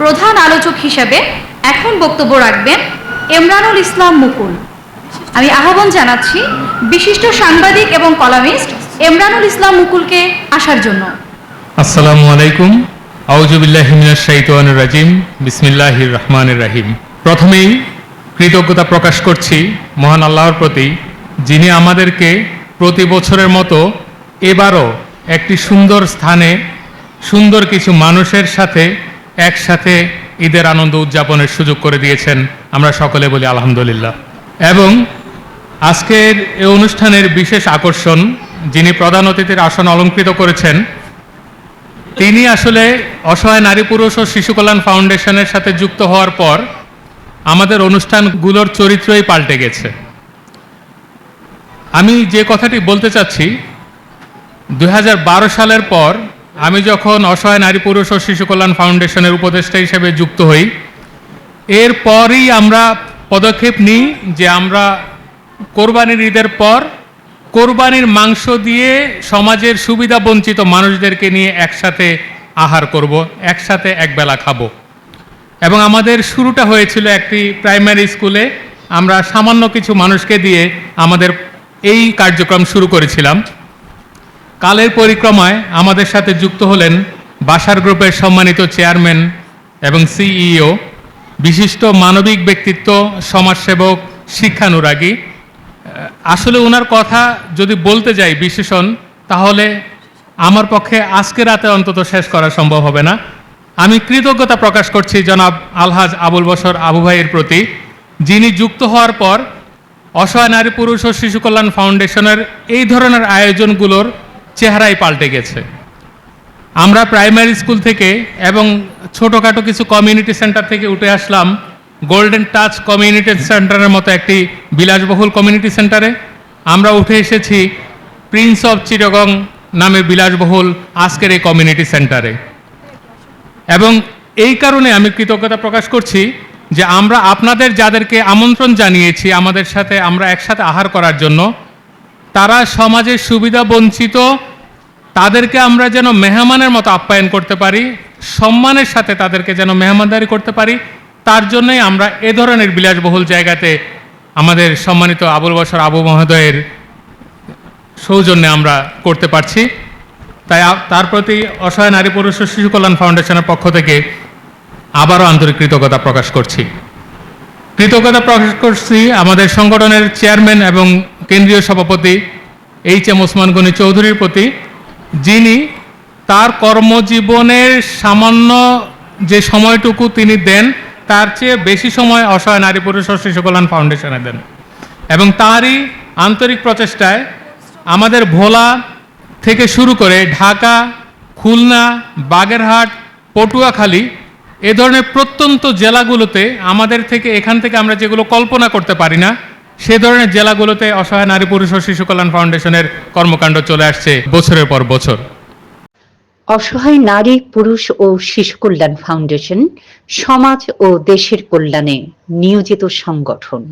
প্রধান আলোচক হিসেবে এখন বক্তব্য রাখবেন এমরানুল ইসলাম মুকুল। আমি আহ্বান জানাচ্ছি বিশিষ্ট সাংবাদিক এবং কলামিস্ট এমরানুল ইসলাম মুকুলকে আসার জন্য। আসসালামু আলাইকুম। আউজুবিল্লাহি মিনাশ শাইতানির রাজিম। বিসমিল্লাহির রহমানির রহিম। প্রথমেই কৃতজ্ঞতা প্রকাশ করছি মহান আল্লাহর প্রতি, যিনি আমাদেরকে প্রতি বছরের মতো এবারও একটি সুন্দর স্থানে সুন্দর কিছু মানুষের সাথে একসাথে ঈদের আনন্দ উদযাপনের সুযোগ করে দিয়েছেন। আমরা সকলে বলি আলহামদুলিল্লাহ। এবং আজকের এই অনুষ্ঠানের বিশেষ আকর্ষণ যিনি প্রধান অতিথির আসন অলঙ্কৃত করেছেন, তিনি আসলে অসহায় নারী, পুরুষ ও শিশু কল্যাণ ফাউন্ডেশনের সাথে যুক্ত হওয়ার পর আমাদের অনুষ্ঠানগুলোর চরিত্রই পাল্টে গেছে। আমি যে কথাটি বলতে চাচ্ছি দু হাজার বারো সালের পর আমি যখন অসহায় নারী, পুরুষ ও শিশু কল্যাণ ফাউন্ডেশনের উপদেষ্টা হিসেবে যুক্ত হই এরপরই আমরা পদক্ষেপ নিই যে আমরা কোরবানির ঈদের পর কোরবানির মাংস দিয়ে সমাজের সুবিধা বঞ্চিত মানুষদেরকে নিয়ে একসাথে আহার করব, একসাথে একবেলা খাব। এবং আমাদের শুরুটা হয়েছিল একটি প্রাইমারি স্কুলে। আমরা সামান্য কিছু মানুষকে দিয়ে আমাদের এই কার্যক্রম শুরু করেছিলাম। কালের পরিক্রমায় আমাদের সাথে যুক্ত হলেন বাসার গ্রুপের সম্মানিত চেয়ারম্যান এবং সিইও, বিশিষ্ট মানবিক ব্যক্তিত্ব, সমাজসেবক শিক্ষানুরাগী। আসলে ওনার কথা যদি বলতে যাই বিশেষণ, তাহলে আমার পক্ষে আজকে রাতে অন্তত শেষ করা সম্ভব হবে না। আমি কৃতজ্ঞতা প্রকাশ করছি জনাব আলহাজ আবুল বসর আবু ভাইয়ের প্রতি, যিনি যুক্ত হওয়ার পর অসহায় নারী পুরুষ ও শিশু কল্যাণ ফাউন্ডেশনের এই ধরনের আয়োজনগুলোর চেহারাই পাল্টে গেছে। আমরা প্রাইমারি স্কুল থেকে এবং ছোটোখাটো কিছু কমিউনিটি সেন্টার থেকে উঠে আসলাম গোল্ডেন টাচ কমিউনিটি সেন্টারের মতো একটি বিলাসবহুল কমিউনিটি সেন্টারে। আমরা উঠে এসেছি প্রিন্স অফ চিরগং নামে বিলাসবহুল আজকের এই কমিউনিটি সেন্টারে। এবং এই কারণে আমি কৃতজ্ঞতা প্রকাশ করছি যে আমরা আপনাদের যাদেরকে আমন্ত্রণ জানিয়েছি, আমাদের সাথে আমরা একসাথে আহার করার জন্য তারা সমাজের সুবিধা বঞ্চিত, তাদেরকে আমরা যেন মেহমানের মতো আপ্যায়ন করতে পারি, সম্মানের সাথে তাদেরকে যেন মেহমানদারি করতে পারি, তার জন্যই আমরা এ ধরনের বিলাসবহুল জায়গাতে আমাদের সম্মানিত আবুল বসর আবু মহোদয়ের সৌজন্যে আমরা করতে পারছি। তাই তার প্রতি অসহায় নারী পুরুষ ও শিশু কল্যাণ ফাউন্ডেশনের পক্ষ থেকে আবারও আন্তরিক কৃতজ্ঞতা প্রকাশ করছি। কৃতজ্ঞতা প্রকাশ করছি আমাদের সংগঠনের চেয়ারম্যান এবং কেন্দ্রীয় সভাপতি এইচ এম ওসমান গনি চৌধুরীর প্রতি, যিনি তার কর্মজীবনের সামান্য যে সময়টুকু তিনি দেন, তার চেয়ে বেশি সময় অসহায় নারী পুরুষ ও শিশু কল্যাণ ফাউন্ডেশনে দেন। এবং তারই আন্তরিক প্রচেষ্টায় আমাদের ভোলা থেকে শুরু করে ঢাকা, খুলনা, বাগেরহাট, পটুয়াখালী এ ধরনের প্রত্যন্ত জেলাগুলোতে আমাদের থেকে, এখান থেকে আমরা যেগুলো কল্পনা করতে পারি না, সে ধরনের জেলাগুলোতে অসহায় নারী, পুরুষ ও শিশু কল্যাণ ফাউন্ডেশনের কর্মকাণ্ড চলে আসছে বছরের পর বছর। অসহায় নারী, পুরুষ ও শিশু কল্যাণ ফাউন্ডেশন সমাজ ও দেশের কল্যাণে নিয়োজিত সংগঠন।